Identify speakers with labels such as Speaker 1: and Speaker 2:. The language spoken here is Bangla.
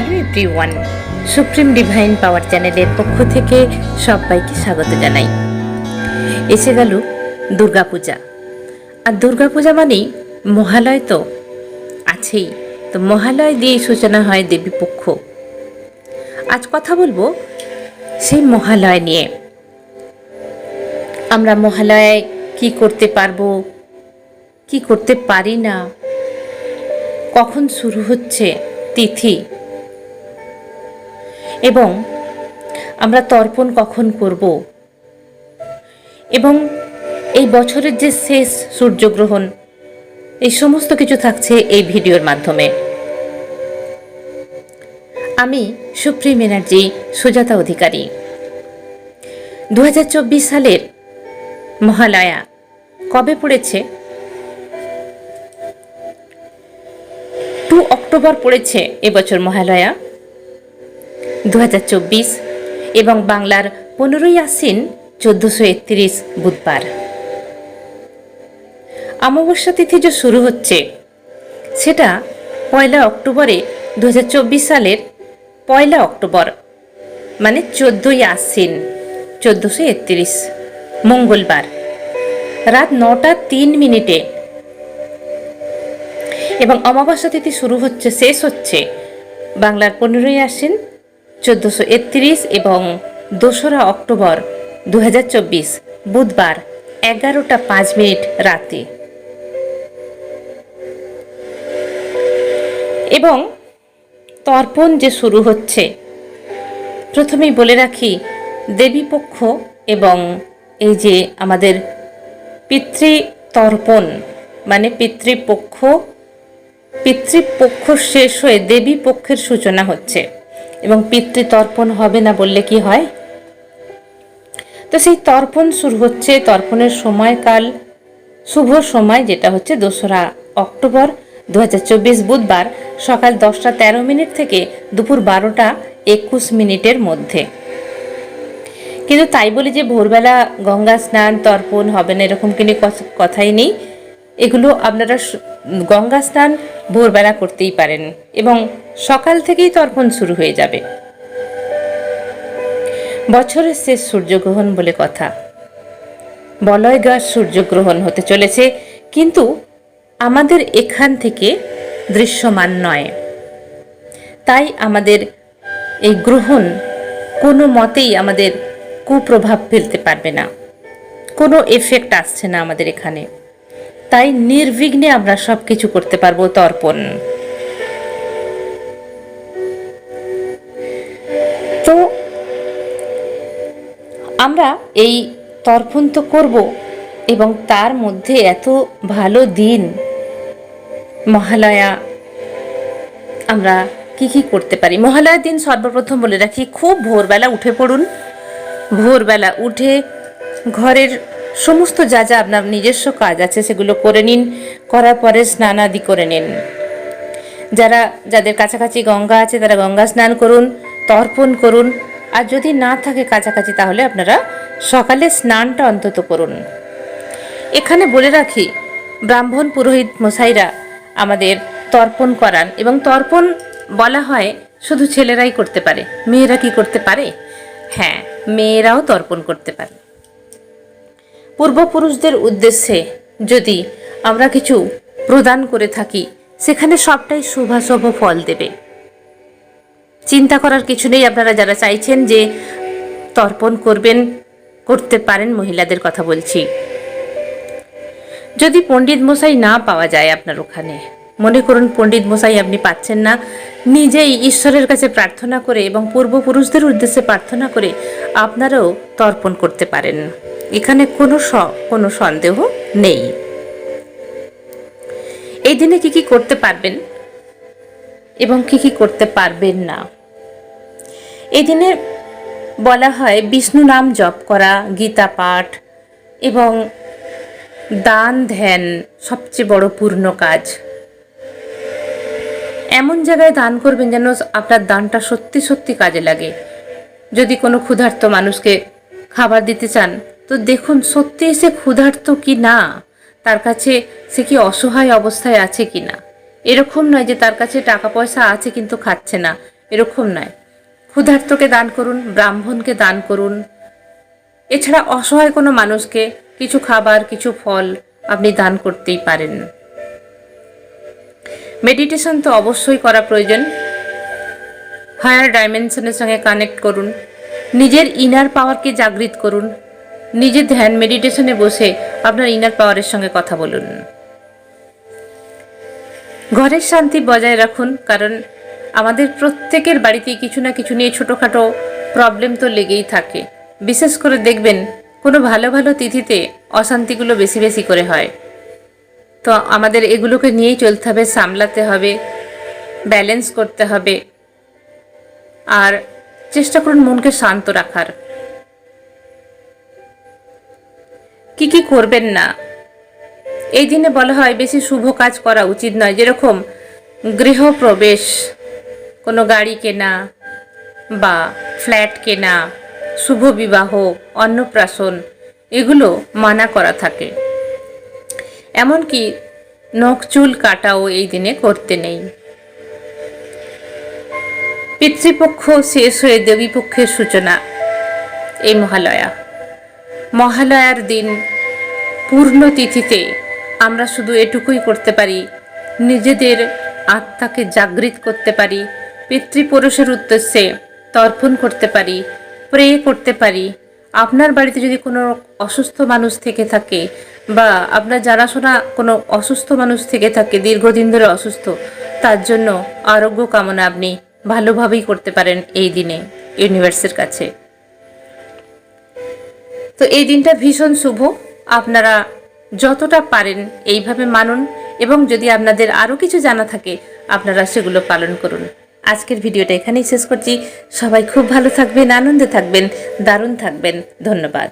Speaker 1: Hello everyone supreme divine power চ্যানেলের পক্ষ থেকে সবাইকে স্বাগত জানাই। এসে গেল দুর্গাপূজা। আর দুর্গাপূজা মানেই মহালয় তো আছেই। তো মহালয় দিয়ে সূচনা হয় দেবীপক্ষ আজ কথা বলব সেই মহালয় নিয়ে। আমরা মহালয়ায় কি করতে পারব, কি করতে পারি না, কখন শুরু হচ্ছে তিথি এবং আমরা তর্পণ কখন করব? এবং এই বছরের যে শেষ সূর্যগ্রহণ, এই সমস্ত কিছু থাকছে এই ভিডিওর মাধ্যমে। আমি সুপ্রিম এনার্জি, সুজাতা অধিকারী। দু হাজার চব্বিশ সালের মহালয়া, কবে পড়েছে? টু অক্টোবর পড়েছে এবছর মহালয়া। দু হাজার চব্বিশ এবং বাংলার পনেরোই আশ্বিন চোদ্দশো একত্রিশ বুধবার। অমাবস্যা তিথি যে শুরু হচ্ছে, সেটা পয়লা অক্টোবরে দু হাজার চব্বিশ সালের পয়লা অক্টোবর মানে চোদ্দোই আশ্বিন চোদ্দোশো একত্রিশ, মঙ্গলবার, রাত নটা তিন মিনিটে। এবং অমাবস্যা তিথি শুরু হচ্ছে, শেষ হচ্ছে বাংলার পনেরোই আশ্বিন চোদ্দোশো একত্রিশ এবং দোসরা অক্টোবর দু হাজার চব্বিশ, বুধবার এগারোটা পাঁচ মিনিট রাতে। এবং তর্পণ যে শুরু হচ্ছে, প্রথমেই বলে রাখি, দেবীপক্ষ এবং এই যে আমাদের পিতৃতর্পণ মানে পিতৃপক্ষ পিতৃপক্ষ শেষ হয়ে দেবী পক্ষের সূচনা হচ্ছে। এবং পিতৃতর্পণ হবে না বললে কি হয়? তো সেই তর্পণ শুরু হচ্ছে, তর্পণের সময়কাল, শুভ সময় যেটা হচ্ছে দোসরা অক্টোবর দু হাজার চব্বিশ বুধবার সকাল দশটা তেরো মিনিট থেকে দুপুর বারোটা একুশ মিনিটের মধ্যে। কিন্তু তাই বলে যে ভোরবেলা গঙ্গা স্নান, তর্পণ হবে না, এরকম কিন্তু কথাই নেই। এগুলো আপনারা গঙ্গা স্নান ভোরবেলা করতেই পারেন এবং সকাল থেকেই তর্পণ শুরু হয়ে যাবে। বছরের শেষ সূর্যগ্রহণ বলে কথা। বলয়গার সূর্যগ্রহণ হতে চলেছে, কিন্তু আমাদের এখান থেকে দৃশ্যমান নয়। তাই আমাদের এই গ্রহণ কোনো মতেই আমাদের কুপ্রভাব ফেলতে পারবে না। কোনো এফেক্ট আসছে না আমাদের এখানে। তাই নির্বিঘ্নে আমরা সব কিছু করতে পারব তর্পণ। তো আমরা এই তর্পণ তো করব এবং তার মধ্যে এত ভালো দিন, মহালয়া, আমরা কি কি করতে পারি? মহালয়ার দিন সর্বপ্রথম বলে রাখি, খুব ভোরবেলা উঠে পড়ুন। ভোরবেলা উঠে ঘরের সমস্ত যা যা আপনার নিজস্ব কাজ আছে সেগুলো করে নিন, করার পরে স্নান আদি করে নিন। যারা, যাদের কাছাকাছি গঙ্গা আছে তারা গঙ্গা স্নান করুন, তর্পণ করুন, আর যদি না থাকে কাছাকাছি তাহলে আপনারা সকালে স্নানটা অন্তত করুন। এখানে বলে রাখি, ব্রাহ্মণ পুরোহিত মশাইরা আমাদের তর্পণ করান এবং তর্পণ বলা হয় শুধু ছেলেরাই করতে পারে, মেয়েরা কি করতে পারে? হ্যাঁ মেয়েরাও তর্পণ করতে পারে। পূর্বপুরুষদের উদ্দেশ্যে যদি আমরা কিছু প্রদান করে থাকি, সেখানে সবটাই শুভাশুভ ফল দেবে। চিন্তা করার কিছু নেই, আপনারা যারা চাইছেন যে তর্পণ করবেন, করতে পারেন, মহিলাদের কথা বলছি। যদি পণ্ডিত মশাই না পাওয়া যায় আপনার ওখানে মনে করুন পণ্ডিত মশাই, আপনি পাচ্ছেন না। নিজেই ঈশ্বরের কাছে প্রার্থনা করে এবং পূর্বপুরুষদের উদ্দেশ্যে প্রার্থনা করে আপনারাও তর্পণ করতে পারেন। এখানে কোনো স, কোনো সন্দেহ নেই। এই দিনে কি কি করতে পারবেন এবং কি কি করতে পারবেন না? এই দিনে বলা হয় বিষ্ণু নাম জপ করা, গীতা পাঠ এবং দান ধ্যান সবচেয়ে বড় পূর্ণ কাজ। এমন জায়গায় দান করবেন যেন আপনার দানটা সত্যি সত্যি কাজে লাগে। যদি কোনো ক্ষুধার্ত মানুষকে খাবার দিতে চান, তো দেখুন সত্যি সে ক্ষুধার্ত কি না? তার কাছে সে কি অসহায় অবস্থায় আছে কি না? এরকম নয় যে তার কাছে টাকা পয়সা আছে কিন্তু খাচ্ছে না। এরকম নয়। ক্ষুধার্তকে দান করুন, ব্রাহ্মণকে দান করুন। এছাড়া অসহায় কোনো মানুষকে কিছু খাবার, কিছু ফল আপনি দান করতেই পারেন। মেডিটেশন তো অবশ্যই করা প্রয়োজন। হায়ার ডাইমেনশনের সঙ্গে কানেক্ট করুন। নিজের ইনার পাওয়ারকে জাগৃত করুন। নিজের ধ্যান মেডিটেশনে বসে আপনার ইনার পাওয়ারের সঙ্গে কথা বলুন। ঘরের শান্তি বজায় রাখুন, কারণ আমাদের প্রত্যেকের বাড়িতেই কিছু না কিছু নিয়ে ছোটোখাটো প্রবলেম তো লেগেই থাকে। বিশেষ করে দেখবেন, কোনো ভালো ভালো তিথিতে অশান্তিগুলো বেশি বেশি করে হয়। তো আমাদের এগুলোকে নিয়েই চলতে হবে, সামলাতে হবে ব্যালেন্স করতে হবে। আর চেষ্টা করুন মনকে শান্ত রাখার। কি কি করবেন না? এই দিনে বলা হয় বেশি শুভ কাজ করা উচিত নয়। যেরকম গৃহপ্রবেশ কোনো গাড়ি কেনা বা ফ্ল্যাট কেনা, শুভ বিবাহ, অন্নপ্রাশন, এগুলো মানা করা থাকে। এমনকি নখ চুল কাটাও এই দিনে করতে নেই। পিতৃপক্ষ শেষ হয়ে দেবীপক্ষের সূচনা, এই মহালয়া। মহালয়ার দিন পূর্ণ তিথিতে আমরা শুধু এটুকুই করতে পারি, নিজেদের আত্মাকে জাগৃত করতে পারি, পিতৃপুরুষের উদ্দেশ্যে তর্পণ করতে পারি, প্রে করতে পারি আপনার বাড়িতে যদি কোনো অসুস্থ মানুষ থেকে থাকে বা আপনার জানাশোনা কোনো অসুস্থ মানুষ থেকে থাকে, দীর্ঘদিন ধরে অসুস্থ, তার জন্য আরোগ্য কামনা আপনি ভালোভাবেই করতে পারেন এই দিনে ইউনিভার্সের কাছে। তো এই দিনটা ভীষণ শুভ। আপনারা যতটা পারেন এইভাবে মানুন এবং যদি আপনাদের আরও কিছু জানা থাকে, আপনারা সেগুলো পালন করুন। আজকের ভিডিওটা এখানেই শেষ করছি। সবাই খুব ভালো থাকবেন আনন্দে থাকবেন দারুণ থাকবেন। ধন্যবাদ।